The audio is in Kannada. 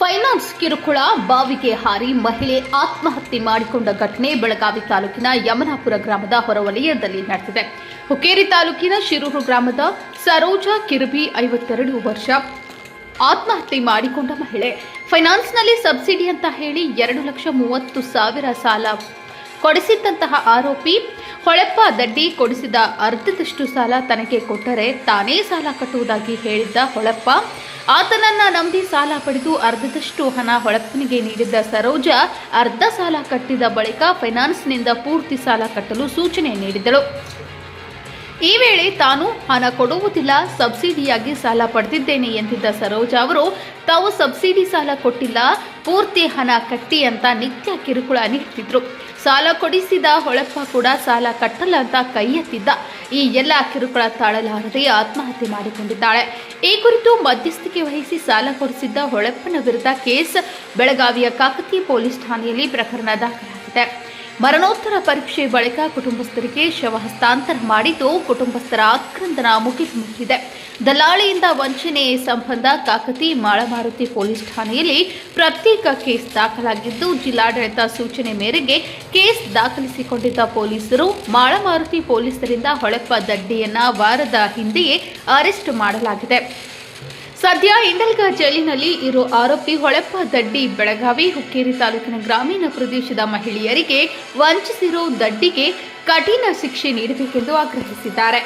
ಫೈನಾನ್ಸ್ ಕಿರುಕುಳ, ಬಾವಿಗೆ ಹಾರಿ ಮಹಿಳೆ ಆತ್ಮಹತ್ಯೆ ಮಾಡಿಕೊಂಡ ಘಟನೆ ಬೆಳಗಾವಿ ತಾಲೂಕಿನ ಯಮನಾಪುರ ಗ್ರಾಮದ ಹೊರವಲಯದಲ್ಲಿ ನಡೆದಿದೆ. ಹುಕ್ಕೇರಿ ತಾಲೂಕಿನ ಶಿರೂರು ಗ್ರಾಮದ ಸರೋಜಾ ಕಿರ್ಬಿ ಐವತ್ತೆರಡು ವರ್ಷ ಆತ್ಮಹತ್ಯೆ ಮಾಡಿಕೊಂಡ ಮಹಿಳೆ. ಫೈನಾನ್ಸ್ನಲ್ಲಿ ಸಬ್ಸಿಡಿ ಅಂತ ಹೇಳಿ ಎರಡು ಲಕ್ಷ ಮೂವತ್ತು ಸಾವಿರ ಸಾಲ ಕೊಡಿಸಿದ್ದಂತಹ ಆರೋಪಿ ಹೊಳೆಪ್ಪ ದಡ್ಡಿ ಕೊಡಿಸಿದ ಅರ್ಧದಷ್ಟು ಸಾಲ ತನಗೆ ಕೊಟ್ಟರೆ ತಾನೇ ಸಾಲ ಕಟ್ಟುವುದಾಗಿ ಹೇಳಿದ್ದ ಹೊಳೆಪ್ಪ ಆತನನ್ನ ನಂಬಿ ಸಾಲ ಪಡೆದು ಅರ್ಧದಷ್ಟು ಹಣ ಹೊಳಪ್ಪನಿಗೆ ನೀಡಿದ್ದ ಸರೋಜ ಅರ್ಧ ಸಾಲ ಕಟ್ಟಿದ ಬಳಿಕ ಫೈನಾನ್ಸ್ನಿಂದ ಪೂರ್ತಿ ಸಾಲ ಕಟ್ಟಲು ಸೂಚನೆ ನೀಡಿದಳು ಈ ವೇಳೆ ತಾನು ಹಣ ಕೊಡುವುದಿಲ್ಲ, ಸಬ್ಸಿಡಿಯಾಗಿ ಸಾಲ ಪಡೆದಿದ್ದೇನೆ ಎಂದಿದ್ದ ಸರೋಜ ಅವರು, ತಾವು ಸಬ್ಸಿಡಿ ಸಾಲ ಕೊಟ್ಟಿಲ್ಲ, ಪೂರ್ತಿ ಹಣ ಕಟ್ಟಿ ಅಂತ ನಿತ್ಯ ಕಿರುಕುಳ ನೀಡುತ್ತಿದ್ರು. ಸಾಲ ಕೊಡಿಸಿದ ಹೊಳಪ್ಪ ಕೂಡ ಸಾಲ ಕಟ್ಟಲ್ಲ ಅಂತ ಕೈ ಎತ್ತಿದ್ದ. ಈ ಎಲ್ಲ ಕಿರುಕುಳ ತಾಳಲಾರದೆ ಆತ್ಮಹತ್ಯೆ ಮಾಡಿಕೊಂಡಿದ್ದಾಳೆ. ಈ ಕುರಿತು ಮಧ್ಯಸ್ಥಿಕೆ ವಹಿಸಿ ಸಾಲ ಕೊಡಿಸಿದ್ದ ಹೊಳಪ್ಪನ ವಿರುದ್ಧ ಕೇಸ್ ಬೆಳಗಾವಿಯ ಕಾಕತಿ ಪೊಲೀಸ್ ಠಾಣೆಯಲ್ಲಿ ಪ್ರಕರಣ ದಾಖಲಾಗಿದೆ. ಮರಣೋತ್ತರ ಪರೀಕ್ಷೆ ಬಳಿಕ ಕುಟುಂಬಸ್ಥರಿಗೆ ಶವ ಹಸ್ತಾಂತರ ಮಾಡಿದ್ದು ಕುಟುಂಬಸ್ಥರ ಆಕ್ರಂದನ ಮುಗಿಲು ಮುಟ್ಟಿದೆ ದಲ್ಲಾಳಿಯಿಂದ ವಂಚನೆ ಸಂಬಂಧ ಕಾಕತಿ ಮಾಳಮಾರುತಿ ಪೊಲೀಸ್ ಠಾಣೆಯಲ್ಲಿ ಪ್ರತ್ಯೇಕ ಕೇಸ್ ದಾಖಲಾಗಿದ್ದು, ಜಿಲ್ಲಾಡಳಿತ ಸೂಚನೆ ಮೇರೆಗೆ ಕೇಸ್ ದಾಖಲಿಸಿಕೊಂಡಿದ್ದ ಪೊಲೀಸರು ಮಾಳಮಾರುತಿ ಪೊಲೀಸರಿಂದ ಹೊಳೆಪ್ಪ ದಡ್ಡಿಯನ್ನ ವಾರದ ಹಿಂದೆಯೇ ಅರೆಸ್ಟ್ ಮಾಡಲಾಗಿದೆ. ಸದ್ಯ ಇಂಡಲ್ಗ ಜೈಲಿನಲ್ಲಿ ಇರೋ ಆರೋಪಿ ಹೊಳೆಪ್ಪ ದಡ್ಡಿ ಬೆಳಗಾವಿ, ಹುಕ್ಕೇರಿ ತಾಲೂಕಿನ ಗ್ರಾಮೀಣ ಪ್ರದೇಶದ ಮಹಿಳೆಯರಿಗೆ ವಂಚಿಸಿರೋ ದಡ್ಡಿಗೆ ಕಠಿಣ ಶಿಕ್ಷೆ ನೀಡಬೇಕೆಂದು ಆಗ್ರಹಿಸಿದ್ದಾರೆ.